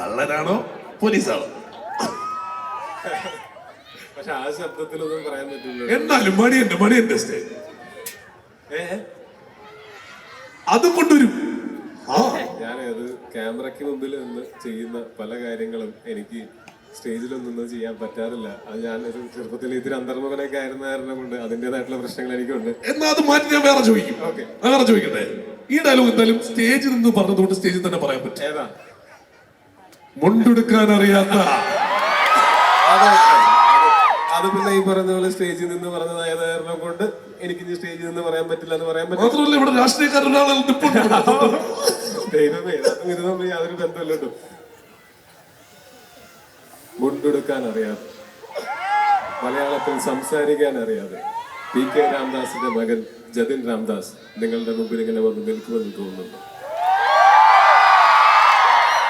കള്ളനാണോ പോലീസാണോ? പക്ഷെ ആ ശബ്ദത്തിലൊന്നും പറയാൻ പറ്റില്ല. എന്നാലും മണിയന്റെ മണിയന്റെ സ്റ്റേ അതും കൊണ്ടുവരും. അത് ക്യാമറയ്ക്ക് മുമ്പിൽ നിന്ന് ചെയ്യുന്ന പല കാര്യങ്ങളും എനിക്ക് സ്റ്റേജിലൊന്നും ചെയ്യാൻ പറ്റാറില്ല. അത് ഞാൻ ചെറുപ്പത്തിൽ ഇത്തിരി അന്തർമുഖനൊക്കെ ആയിരുന്ന കാരണം കൊണ്ട് അതിന്റെതായിട്ടുള്ള പ്രശ്നങ്ങൾ എനിക്കുണ്ട്. എന്നാ അത് മാറ്റി ഞാൻ വേറെ ചോദിക്കും. വേറെ ചോദിക്കട്ടെ? ഈ ഡയലോഗ് എന്തായാലും സ്റ്റേജിൽ നിന്ന് പറഞ്ഞതുകൊണ്ട് സ്റ്റേജിൽ തന്നെ പറയാൻ പറ്റും. ഏതാ? മുണ്ടെടുക്കാൻ അറിയാത്ത. അത് പിന്നെ ഈ പറഞ്ഞ പോലെ സ്റ്റേജിൽ നിന്ന് പറഞ്ഞതായ കാരണം കൊണ്ട് എനിക്ക് ഇനി സ്റ്റേജിൽ നിന്ന് പറയാൻ പറ്റില്ല എന്ന് പറയാൻ പറ്റില്ല. മാത്രമല്ല ഇവിടെ രാഷ്ട്രീയക്കാരനാണ് ദൈവമേ അതും ഇത് തമ്മിൽ യാതൊരു ബന്ധമല്ലോ മുണ്ടെടുക്കാൻ അറിയാതെ മലയാളത്തിൽ സംസാരിക്കാൻ അറിയാതെ പി കെ രാംദാസിന്റെ മകൻ ജതിൻ രാംദാസ് നിങ്ങളുടെ മുമ്പിൽ ഇങ്ങനെ വന്ന് നിൽക്കുമെന്ന് തോന്നുന്നു.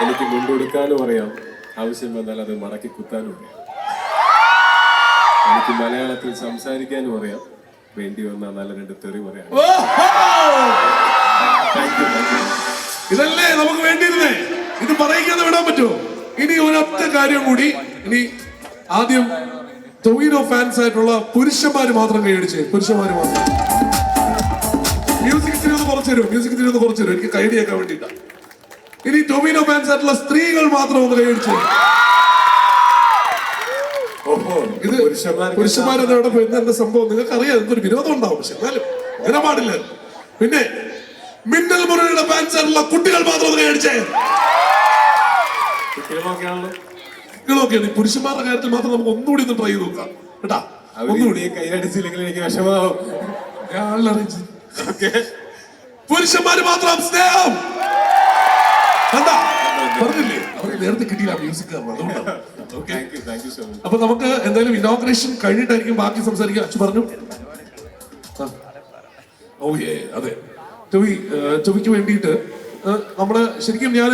എനിക്ക് മുണ്ടെടുക്കാനും അറിയാം. ആവശ്യം വന്നാൽ അത് മടക്കി കുത്താനും അറിയാം. എനിക്ക് മലയാളത്തിൽ സംസാരിക്കാനും അറിയാം. വേണ്ടി വന്നാൽ നല്ല രണ്ട് തെറി പറയാം. ഇതല്ലേ നമുക്ക് വേണ്ടിയിരുന്നേ? ഇത് പറയിക്കാതെ വിടാൻ പറ്റുമോ ഇനി ഒരൊറ്റ കാര്യം കൂടി ഇനി ആദ്യം ടൊവിനോ ഫാൻസ് ആയിട്ടുള്ള പുരുഷന്മാര് മാത്രം കൈയടിച്ച്. പുരുഷന്മാര് മാത്രം. മ്യൂസിക് തിരി ഒന്ന് കുറച്ചു തരും മ്യൂസിക് തിരി ഒന്ന് കുറച്ചു തരും. എനിക്ക് കൈഡിയാക്കാൻ വേണ്ടിട്ടാ ഇനി ടൊമിനോ ഫാൻസ് ആയിട്ടുള്ള സ്ത്രീകൾ മാത്രം ഒന്ന് കൈയടിച്ചു ഇത് പുരുഷന്മാർക്ക് അവിടെ എവിടെ പോയി എന്താ സംഭവം? നിങ്ങൾക്ക് അറിയാം എന്തൊരു വിരോധം ഉണ്ടാവും. പക്ഷെ എന്നാലും അങ്ങനെ പാടില്ല. പിന്നെ മിന്നൽ മുരളിയുടെ ഫാൻസ് ആയിട്ടുള്ള കുട്ടികൾ മാത്രം ഒന്ന് കൈയടിച്ചേ കുട്ടികളൊക്കെയാണ്. ഈ പുരുഷന്മാരുടെ കാര്യത്തിൽ മാത്രം നമുക്ക് ഒന്നുകൂടി ഒന്ന് ട്രൈ നോക്കാം. കേട്ടാ? ഒന്നുകൂടി. കൈയടിച്ചില്ലെങ്കിൽ എനിക്ക് വിഷമാവും പുരുഷന്മാര് മാത്രം സ്നേഹം. പറഞ്ഞില്ലേ? നേരത്തെ കിട്ടിയില്ല മ്യൂസിക് അതുകൊണ്ടാണ്. അപ്പൊ നമുക്ക് എന്തായാലും ഇനോഗ്രേഷൻ കഴിഞ്ഞിട്ടായിരിക്കും ബാക്കി സംസാരിക്കാൻ അച്ഛൻ പറഞ്ഞു. ഓ ഏ അതെ. ടൊവി ടൊവിക്ക് വേണ്ടിയിട്ട് നമ്മൾ ശരിക്കും ഞാൻ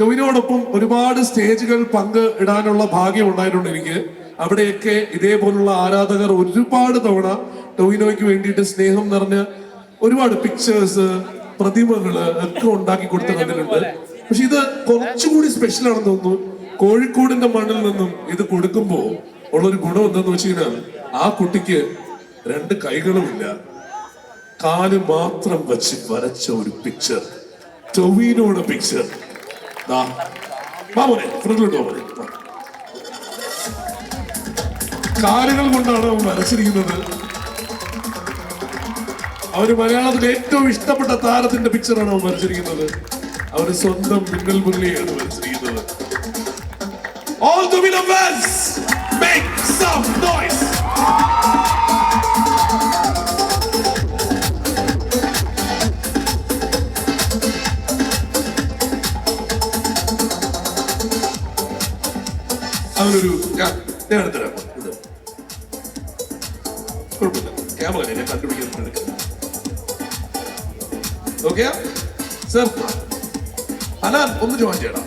ടൊവിനോടൊപ്പം ഒരുപാട് സ്റ്റേജുകൾ പങ്ക് ഇടാനുള്ള ഭാഗ്യം ഉണ്ടായിട്ടുണ്ട് എനിക്ക്. അവിടെയൊക്കെ ഇതേപോലുള്ള ആരാധകർ ഒരുപാട് തവണ ടൊവിനോയ്ക്ക് വേണ്ടിയിട്ട് സ്നേഹം നിറഞ്ഞ ഒരുപാട് പിക്ചേഴ്സ് പ്രതിമകൾ ഒക്കെ ഉണ്ടാക്കി കൊടുത്ത് കണ്ടിട്ടുണ്ട്. പക്ഷെ ഇത് കുറച്ചുകൂടി സ്പെഷ്യൽ ആണെന്ന് തോന്നുന്നു. കോഴിക്കോടിന്റെ മണ്ണിൽ നിന്നും ഇത് കൊടുക്കുമ്പോൾ ഉള്ളൊരു ഗുണം എന്താന്ന് വെച്ച് കഴിഞ്ഞാൽ ആ കുട്ടിക്ക് രണ്ട് കൈകളുമില്ല. കാൽ മാത്രം വെച്ച് വരച്ച ഒരു പിക്ചർ ടൊവീനോയുടെ പിക്ചർ. കാലുകൾ കൊണ്ടാണ് അവൻ വരച്ചിരിക്കുന്നത്. അവന് മലയാളത്തിൽ ഏറ്റവും ഇഷ്ടപ്പെട്ട താരത്തിന്റെ പിക്ചറാണ് അവൻ വരച്ചിരിക്കുന്നത്. അവന് സ്വന്തം പിന്നൽ പുള്ളിയാണ് മത്സരിക്കുന്നത്. All the winner fans, make some noise! ഞാൻ എടുത്തരാം ഇത്. കുഴപ്പമില്ല. ക്യാമറ ഞാൻ കണ്ടുപിടിക്കാൻ എടുക്കാം ഓക്കെ സർ അലാൻ ഒന്ന് ജോയിൻ ചെയ്യണം.